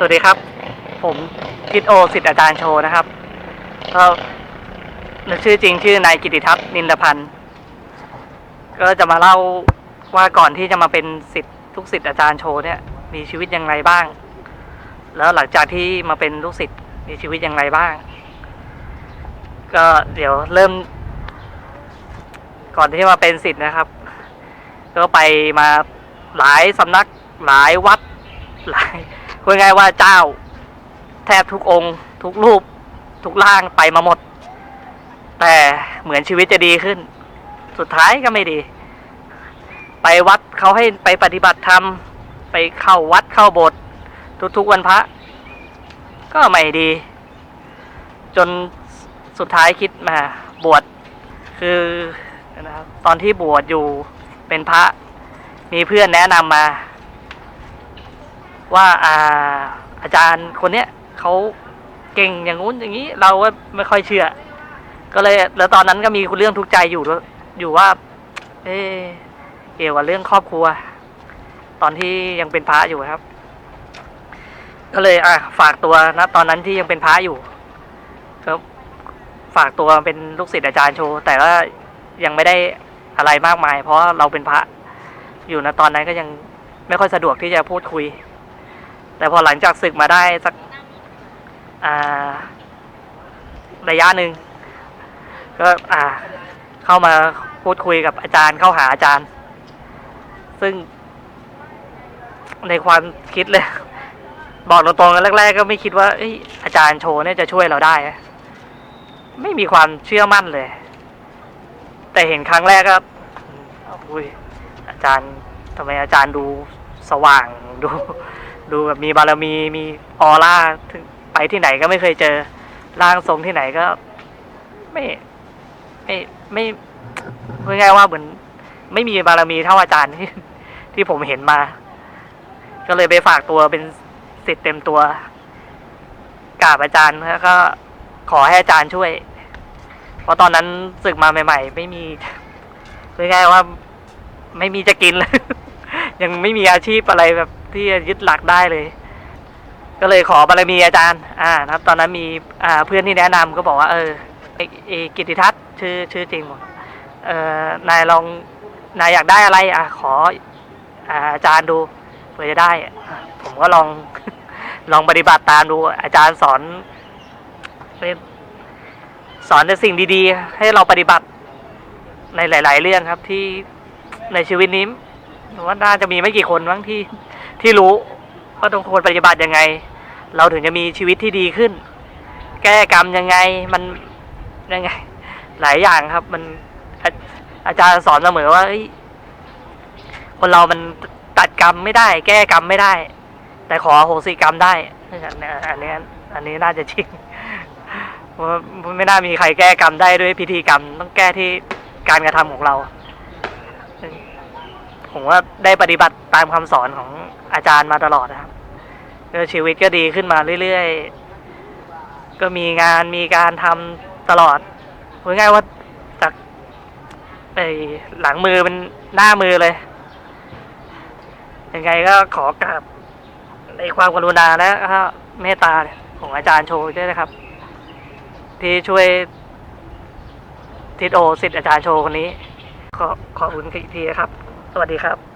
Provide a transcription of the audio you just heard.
สวัสดีครับ ผมทิดโอสิทธิ์อาจารย์โชนะครับก็ชื่อจริงชื่อนายกิติทัศน์นินทพันธ์ก็จะมาเล่าว่าก่อนที่จะมาเป็นสิทธิ์ทุกสิทธิ์อาจารย์โชเนี่ย มีชีวิตย่างไรบ้าง แล้วหลังจากที่มาเป็นลูกศิษย์มีชีวิตย่างไรบ้าง ก็เดี๋ยวเริ่ม ก่อนที่มาเป็นสิทธิ์นะครับ ก็ไปมาหลายสำนักหลายวัดหลาย พูดง่ายว่าเจ้า แทบทุกองค์ ทุกรูป ทุกร่างไปมาหมด แต่เหมือนชีวิตจะดีขึ้น สุดท้ายก็ไม่ดี ไปวัดเขาให้ไปปฏิบัติธรรม ไปเข้าวัดเข้าโบสถ์ทุกๆวันพระ ก็ไม่ดี จนสุดท้ายคิดมาบวชคือนะครับตอนที่บวชอยู่เป็นพระ มีเพื่อนแนะนำมา ว่าอาอาจารย์คนเนี้ยเขาเก่งอย่างงู้นอย่างนี้เราก็ไม่ค่อยเชื่อ ก็เลยแล้วตอนนั้นก็มีเรื่องทุกข์ใจอยู่วยอยู่ว่า เอเกี่ยวกับเรื่องครอบครัว ตอนที่ยังเป็นพระอยู่ครับ ก็เลยอะฝากตัวนะตอนนั้นที่ยังเป็นพระอยู่ก็ฝากตัวเป็นลูกศิษย์อาจารย์โชว์แต่ว่ายังไม่ได้อะไรมากมาย เพราะเราเป็นพระอยู่นะตอนนั้นก็ยังไม่ค่อยสะดวกที่จะพูดคุย แต่พอหลังจากศึกมาได้สักระยะหนึ่งก็เข้ามาพูดคุยกับอาจารย์เข้าหาอาจารย์ ซึ่งในความคิดเลย บอกตรงๆกันแรก ๆ ก็ไม่คิดว่าออาจารย์โชว์เนี่ยจะช่วยเราได้ ไม่มีความเชื่อมั่นเลย แต่เห็นครั้งแรกก็อุ้ยอาจารย์ทำไมอาจารย์ดูสว่างดู ดูแบบมีบารมีมีออร่าถึงไปที่ไหนก็ไม่เคยเจอร่างทรงที่ไหนก็ ไม่ไม่ไม่พูดง่ายว่าเหมือน ไม่มีบารมีเท่าอาจารย์ที่ที่ผมเห็นมา ก็เลยไปฝากตัวเป็นสิทธิ์เต็มตัวกราบอาจารย์แล้วก็ขอให้อาจารย์ช่วย เพราะตอนนั้นศึกมาใหม่ ๆ ไม่มีพูดง่ายว่า ไม่มีจะกินเลยยังไม่มีอาชีพอะไรแบบ ที่จะยึดหลักได้เลย ก็เลยขอบารมีอาจารย์ อ่านะครับ ตอนนั้นมีอ่าเพื่อนที่แนะนำก็บอกว่า เออไอ้ไอ้กิติทัศน์ชื่อชื่อจริงผมเออนายลองนายอยากได้อะไร อะขออาจารย์ดูเพื่อจะได้ ผมก็ลองลองปฏิบัติตามดูอาจารย์สอนเป็นสอนแต่สิ่งดีๆ ให้เราปฏิบัติในหลาย ๆ เรื่องครับที่ในชีวิตนี้ผมว่าน่าจะมีไม่กี่คนบ้างที่ ที่รู้ว่าต้องควรปฏิบัติยังไง เราถึงจะมีชีวิตที่ดีขึ้น แก้กรรมยังไงมันยังไง หลายอย่างครับ มันอาอาจารย์สอนเสมอว่าคนเรามันตัดกรรมไม่ได้ แก้กรรมไม่ได้ แต่ขอโหสิกรรมได้อันเนี้ยอันนี้อันนี้น่าจะจริงว่าไม่น่ามีใครแก้กรรมได้ด้วยพิธีกรรม ต้องแก้ที่การกระทำของเรา ผมว่าได้ปฏิบัติตามคำสอนของอาจารย์มาตลอดนะครับแล้วชีวิตก็ดีขึ้นมาเรื่อยๆ ก็มีงานมีการทำตลอดพูดง่ายว่าจากไอหลังมือเป็นหน้ามือเลยยังไงก็ขอกราบในความกรุณาและก็เมตตาของอาจารย์โชว์ด้วยนะครับ ที่ช่วยทิดโอสิทธิ์อาจารย์โชว์คนนี้ ขอขอบคุณอีกทีนะครับ สวัสดีครับ